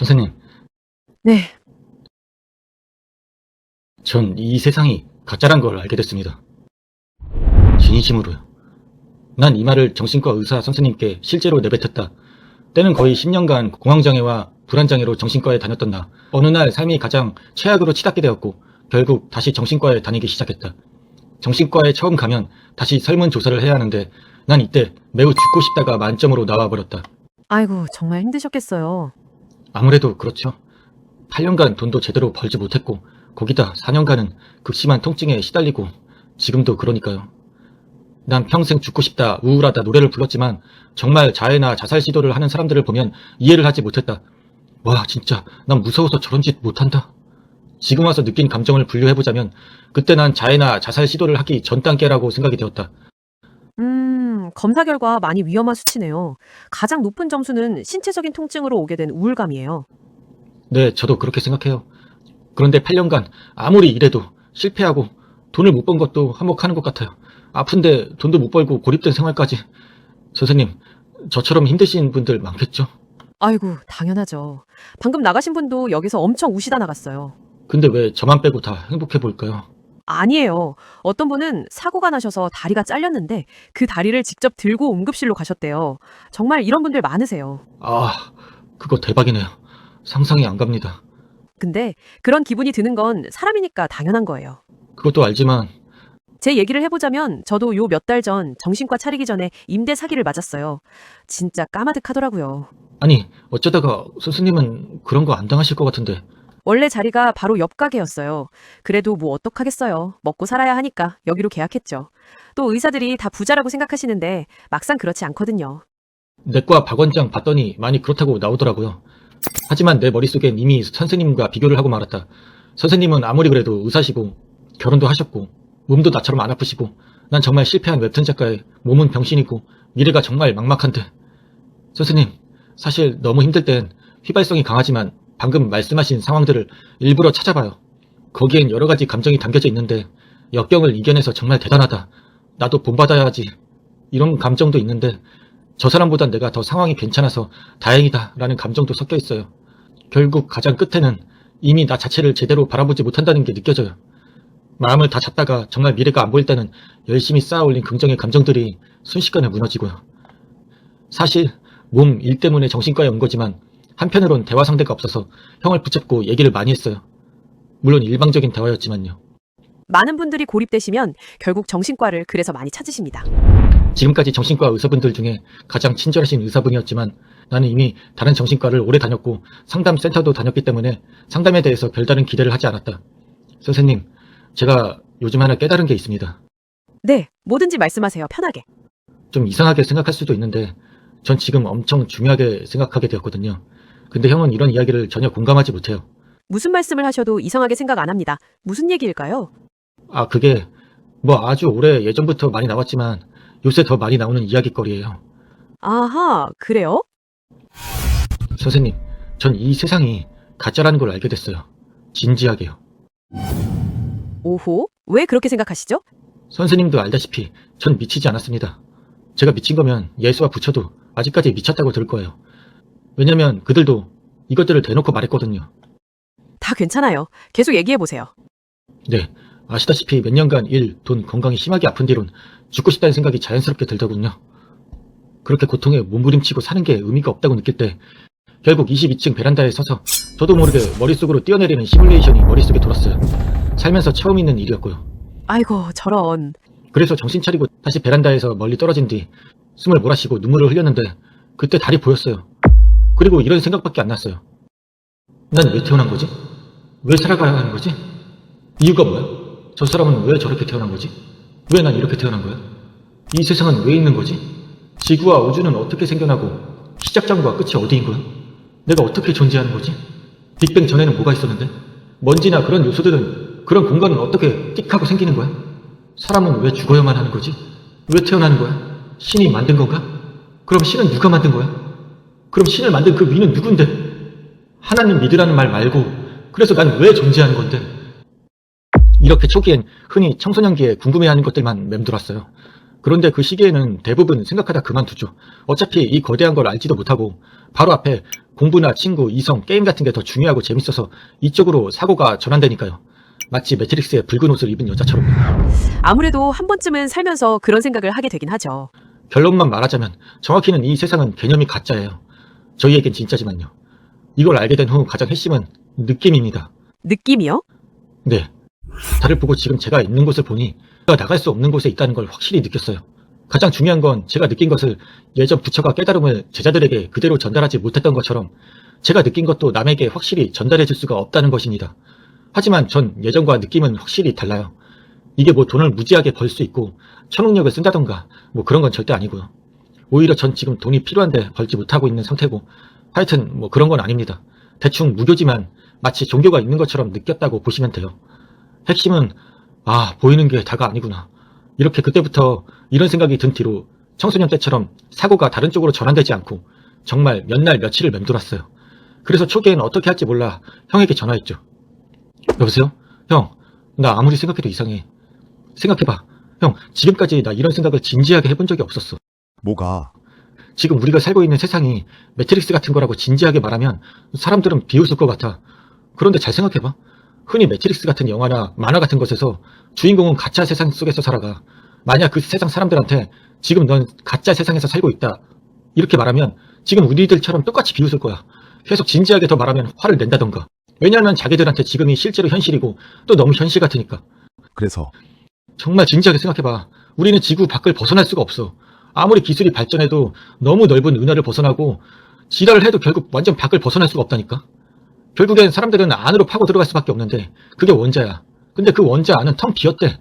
선생님, 네, 전 이 세상이 가짜란 걸 알게 됐습니다. 진심으로요. 난 이 말을 정신과 의사 선생님께 실제로 내뱉었다. 때는 거의 10년간 공황장애와 불안장애로 정신과에 다녔던 나. 어느 날 삶이 가장 최악으로 치닫게 되었고 결국 다시 정신과에 다니기 시작했다. 정신과에 처음 가면 다시 설문조사를 해야 하는데 난 이때 매우 죽고 싶다가 만점으로 나와버렸다. 아이고, 정말 힘드셨겠어요. 아무래도 그렇죠. 8년간 돈도 제대로 벌지 못했고 거기다 4년간은 극심한 통증에 시달리고 지금도 그러니까요. 난 평생 죽고 싶다, 우울하다 노래를 불렀지만 정말 자해나 자살 시도를 하는 사람들을 보면 이해를 하지 못했다. 와, 진짜 난 무서워서 저런 짓 못한다. 지금 와서 느낀 감정을 분류해보자면 그때 난 자해나 자살 시도를 하기 전 단계라고 생각이 되었다. 음, 검사 결과 많이 위험한 수치네요. 가장 높은 점수는 신체적인 통증으로 오게 된 우울감이에요. 네, 저도 그렇게 생각해요. 그런데 8년간 아무리 일해도 실패하고 돈을 못 번 것도 한몫하는 것 같아요. 아픈데 돈도 못 벌고 고립된 생활까지. 선생님, 저처럼 힘드신 분들 많겠죠? 아이고, 당연하죠. 방금 나가신 분도 여기서 엄청 우시다 나갔어요. 근데 왜 저만 빼고 다 행복해 보일까요? 아니에요. 어떤 분은 사고가 나셔서 다리가 잘렸는데 그 다리를 직접 들고 응급실로 가셨대요. 정말 이런 분들 많으세요. 아, 그거 대박이네요. 상상이 안 갑니다. 근데 그런 기분이 드는 건 사람이니까 당연한 거예요. 그것도 알지만, 제 얘기를 해보자면 저도 요 몇 달 전 정신과 차리기 전에 임대 사기를 맞았어요. 진짜 까마득하더라고요. 아니, 어쩌다가 선생님은 그런 거 안 당하실 것 같은데. 원래 자리가 바로 옆 가게였어요. 그래도 뭐 어떡하겠어요. 먹고 살아야 하니까 여기로 계약했죠. 또 의사들이 다 부자라고 생각하시는데 막상 그렇지 않거든요. 내과 박 원장 봤더니 많이 그렇다고 나오더라고요. 하지만 내 머릿속엔 이미 선생님과 비교를 하고 말았다. 선생님은 아무리 그래도 의사시고 결혼도 하셨고 몸도 나처럼 안 아프시고 난 정말 실패한 웹툰 작가의 몸은 병신이고 미래가 정말 막막한데 선생님 사실 너무 힘들 땐 휘발성이 강하지만 방금 말씀하신 상황들을 일부러 찾아봐요. 거기엔 여러 가지 감정이 담겨져 있는데 역경을 이겨내서 정말 대단하다. 나도 본받아야지. 이런 감정도 있는데 저 사람보단 내가 더 상황이 괜찮아서 다행이다 라는 감정도 섞여 있어요. 결국 가장 끝에는 이미 나 자체를 제대로 바라보지 못한다는 게 느껴져요. 마음을 다 잡다가 정말 미래가 안 보일 때는 열심히 쌓아 올린 긍정의 감정들이 순식간에 무너지고요. 사실 몸 일 때문에 정신과에 온 거지만 한편으론 대화 상대가 없어서 형을 붙잡고 얘기를 많이 했어요. 물론 일방적인 대화였지만요. 많은 분들이 고립되시면 결국 정신과를 그래서 많이 찾으십니다. 지금까지 정신과 의사분들 중에 가장 친절하신 의사분이었지만 나는 이미 다른 정신과를 오래 다녔고 상담센터도 다녔기 때문에 상담에 대해서 별다른 기대를 하지 않았다. 선생님, 제가 요즘 하나 깨달은 게 있습니다. 네, 뭐든지 말씀하세요. 편하게. 좀 이상하게 생각할 수도 있는데 전 지금 엄청 중요하게 생각하게 되었거든요. 근데 형은 이런 이야기를 전혀 공감하지 못해요. 무슨 말씀을 하셔도 이상하게 생각 안 합니다. 무슨 얘기일까요? 아, 그게 뭐 아주 오래 예전부터 많이 나왔지만 요새 더 많이 나오는 이야기거리예요. 아하, 그래요? 선생님, 전 이 세상이 가짜라는 걸 알게 됐어요. 진지하게요. 오호, 왜 그렇게 생각하시죠? 선생님도 알다시피 전 미치지 않았습니다. 제가 미친 거면 예수와 부처도 아직까지 미쳤다고 들을 거예요. 왜냐면 그들도 이것들을 대놓고 말했거든요. 다 괜찮아요. 계속 얘기해 보세요. 네, 아시다시피 몇 년간 일, 돈, 건강이 심하게 아픈 뒤론 죽고 싶다는 생각이 자연스럽게 들더군요. 그렇게 고통에 몸부림치고 사는 게 의미가 없다고 느낄 때 결국 22층 베란다에 서서 저도 모르게 머릿속으로 뛰어내리는 시뮬레이션이 머릿속에 돌았어요. 살면서 처음 있는 일이었고요. 아이고, 저런. 그래서 정신 차리고 다시 베란다에서 멀리 떨어진 뒤 숨을 몰아쉬고 눈물을 흘렸는데 그때 달이 보였어요. 그리고 이런 생각밖에 안 났어요. 난 왜 태어난 거지? 왜 살아가야 하는 거지? 이유가 뭐야? 저 사람은 왜 저렇게 태어난 거지? 왜 난 이렇게 태어난 거야? 이 세상은 왜 있는 거지? 지구와 우주는 어떻게 생겨나고 시작점과 끝이 어디인 거야? 내가 어떻게 존재하는 거지? 빅뱅 전에는 뭐가 있었는데? 먼지나 그런 요소들은 그런 공간은 어떻게 띡 하고 생기는 거야? 사람은 왜 죽어야만 하는 거지? 왜 태어나는 거야? 신이 만든 건가? 그럼 신은 누가 만든 거야? 그럼 신을 만든 그 위는 누군데? 하나님 믿으라는 말 말고 그래서 난 왜 존재하는 건데? 이렇게 초기엔 흔히 청소년기에 궁금해하는 것들만 맴돌았어요. 그런데 그 시기에는 대부분 생각하다 그만두죠. 어차피 이 거대한 걸 알지도 못하고 바로 앞에 공부나 친구, 이성, 게임 같은 게 더 중요하고 재밌어서 이쪽으로 사고가 전환되니까요. 마치 매트릭스의 붉은 옷을 입은 여자처럼. 아무래도 한 번쯤은 살면서 그런 생각을 하게 되긴 하죠. 결론만 말하자면 정확히는 이 세상은 개념이 가짜예요. 저희에겐 진짜지만요. 이걸 알게 된 후 가장 핵심은 느낌입니다. 느낌이요? 네. 달을 보고 지금 제가 있는 곳을 보니 제가 나갈 수 없는 곳에 있다는 걸 확실히 느꼈어요. 가장 중요한 건 제가 느낀 것을 예전 부처가 깨달음을 제자들에게 그대로 전달하지 못했던 것처럼 제가 느낀 것도 남에게 확실히 전달해 줄 수가 없다는 것입니다. 하지만 전 예전과 느낌은 확실히 달라요. 이게 뭐 돈을 무지하게 벌 수 있고 초능력을 쓴다던가 뭐 그런 건 절대 아니고요. 오히려 전 지금 돈이 필요한데 벌지 못하고 있는 상태고 하여튼 뭐 그런 건 아닙니다. 대충 무교지만 마치 종교가 있는 것처럼 느꼈다고 보시면 돼요. 핵심은 아 보이는 게 다가 아니구나. 이렇게 그때부터 이런 생각이 든 뒤로 청소년 때처럼 사고가 다른 쪽으로 전환되지 않고 정말 몇 날 며칠을 맴돌았어요. 그래서 초기에는 어떻게 할지 몰라 형에게 전화했죠. 여보세요? 형, 나 아무리 생각해도 이상해. 생각해봐. 형, 지금까지 나 이런 생각을 진지하게 해본 적이 없었어. 뭐가? 지금 우리가 살고 있는 세상이 매트릭스 같은 거라고 진지하게 말하면 사람들은 비웃을 것 같아. 그런데 잘 생각해봐. 흔히 매트릭스 같은 영화나 만화 같은 것에서 주인공은 가짜 세상 속에서 살아가. 만약 그 세상 사람들한테 지금 넌 가짜 세상에서 살고 있다. 이렇게 말하면 지금 우리들처럼 똑같이 비웃을 거야. 계속 진지하게 더 말하면 화를 낸다던가. 왜냐하면 자기들한테 지금이 실제로 현실이고 또 너무 현실 같으니까. 그래서 정말 진지하게 생각해봐. 우리는 지구 밖을 벗어날 수가 없어. 아무리 기술이 발전해도 너무 넓은 은하를 벗어나고 지랄을 해도 결국 완전 밖을 벗어날 수가 없다니까. 결국엔 사람들은 안으로 파고 들어갈 수밖에 없는데 그게 원자야. 근데 그 원자 안은 텅 비었대.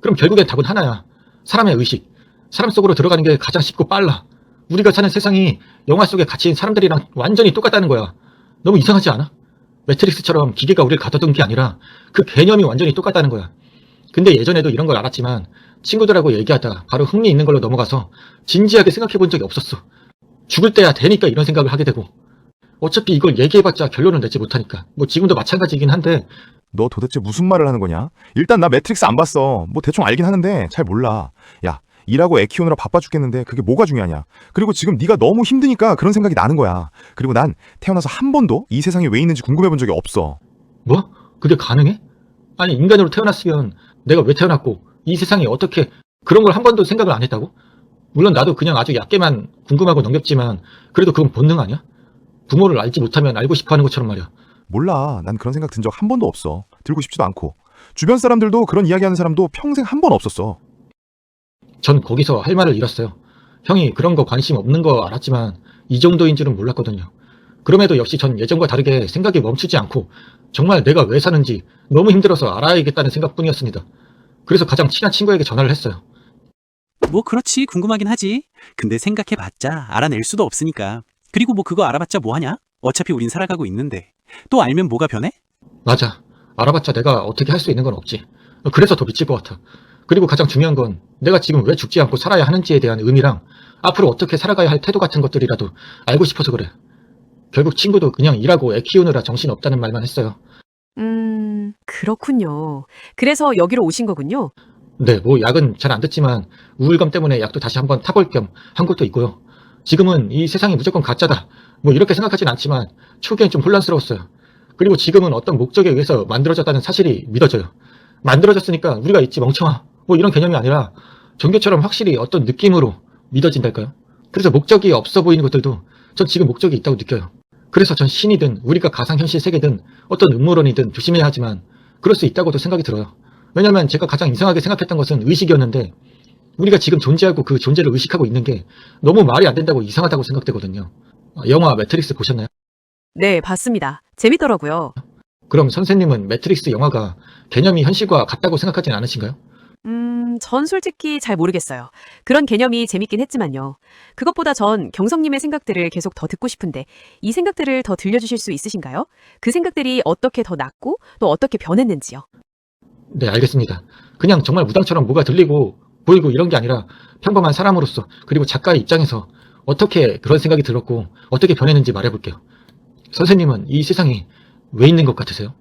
그럼 결국엔 답은 하나야. 사람의 의식. 사람 속으로 들어가는 게 가장 쉽고 빨라. 우리가 사는 세상이 영화 속에 갇힌 사람들이랑 완전히 똑같다는 거야. 너무 이상하지 않아? 매트릭스처럼 기계가 우리를 가둬둔 게 아니라 그 개념이 완전히 똑같다는 거야. 근데 예전에도 이런 걸 알았지만 친구들하고 얘기하다 바로 흥미 있는 걸로 넘어가서 진지하게 생각해 본 적이 없었어. 죽을 때야 되니까 이런 생각을 하게 되고. 어차피 이걸 얘기해봤자 결론을 내지 못하니까. 뭐 지금도 마찬가지이긴 한데 너 도대체 무슨 말을 하는 거냐? 일단 나 매트릭스 안 봤어. 뭐 대충 알긴 하는데 잘 몰라. 야, 일하고 애 키우느라 바빠 죽겠는데 그게 뭐가 중요하냐? 그리고 지금 네가 너무 힘드니까 그런 생각이 나는 거야. 그리고 난 태어나서 한 번도 이 세상에 왜 있는지 궁금해 본 적이 없어. 뭐? 그게 가능해? 아니 인간으로 태어났으면 내가 왜 태어났고 이 세상이 어떻게 그런 걸 한 번도 생각을 안 했다고? 물론 나도 그냥 아주 얕게만 궁금하고 넘겼지만 그래도 그건 본능 아니야? 부모를 알지 못하면 알고 싶어 하는 것처럼 말이야. 몰라. 난 그런 생각 든 적 한 번도 없어. 들고 싶지도 않고. 주변 사람들도 그런 이야기하는 사람도 평생 한 번 없었어. 전 거기서 할 말을 잃었어요. 형이 그런 거 관심 없는 거 알았지만 이 정도인 줄은 몰랐거든요. 그럼에도 역시 전 예전과 다르게 생각이 멈추지 않고 정말 내가 왜 사는지 너무 힘들어서 알아야겠다는 생각뿐이었습니다. 그래서 가장 친한 친구에게 전화를 했어요. 뭐 그렇지 궁금하긴 하지. 근데 생각해봤자 알아낼 수도 없으니까. 그리고 뭐 그거 알아봤자 뭐하냐? 어차피 우린 살아가고 있는데. 또 알면 뭐가 변해? 맞아. 알아봤자 내가 어떻게 할 수 있는 건 없지. 그래서 더 미칠 것 같아. 그리고 가장 중요한 건 내가 지금 왜 죽지 않고 살아야 하는지에 대한 의미랑 앞으로 어떻게 살아가야 할 태도 같은 것들이라도 알고 싶어서 그래. 결국 친구도 그냥 일하고 애 키우느라 정신 없다는 말만 했어요. 음, 그렇군요. 그래서 여기로 오신 거군요. 네, 뭐 약은 잘 안 듣지만 우울감 때문에 약도 다시 한번 타볼 겸 한 것도 있고요. 지금은 이 세상이 무조건 가짜다. 뭐 이렇게 생각하진 않지만 초기엔 좀 혼란스러웠어요. 그리고 지금은 어떤 목적에 의해서 만들어졌다는 사실이 믿어져요. 만들어졌으니까 우리가 있지 멍청아. 뭐 이런 개념이 아니라 종교처럼 확실히 어떤 느낌으로 믿어진달까요? 그래서 목적이 없어 보이는 것들도 전 지금 목적이 있다고 느껴요. 그래서 전 신이든 우리가 가상현실 세계든 어떤 음모론이든 조심해야 하지만 그럴 수 있다고도 생각이 들어요. 왜냐면 제가 가장 이상하게 생각했던 것은 의식이었는데 우리가 지금 존재하고 그 존재를 의식하고 있는 게 너무 말이 안 된다고 이상하다고 생각되거든요. 아, 영화 매트릭스 보셨나요? 네, 봤습니다. 재밌더라고요. 그럼 선생님은 매트릭스 영화가 개념이 현실과 같다고 생각하진 않으신가요? 음, 전 솔직히 잘 모르겠어요. 그런 개념이 재밌긴 했지만요. 그것보다 전 경성님의 생각들을 계속 더 듣고 싶은데 이 생각들을 더 들려주실 수 있으신가요? 그 생각들이 어떻게 더 낫고 또 어떻게 변했는지요. 네, 알겠습니다. 그냥 정말 무당처럼 뭐가 들리고 보이고 이런 게 아니라 평범한 사람으로서 그리고 작가의 입장에서 어떻게 그런 생각이 들었고 어떻게 변했는지 말해볼게요. 선생님은 이 세상이 왜 있는 것 같으세요?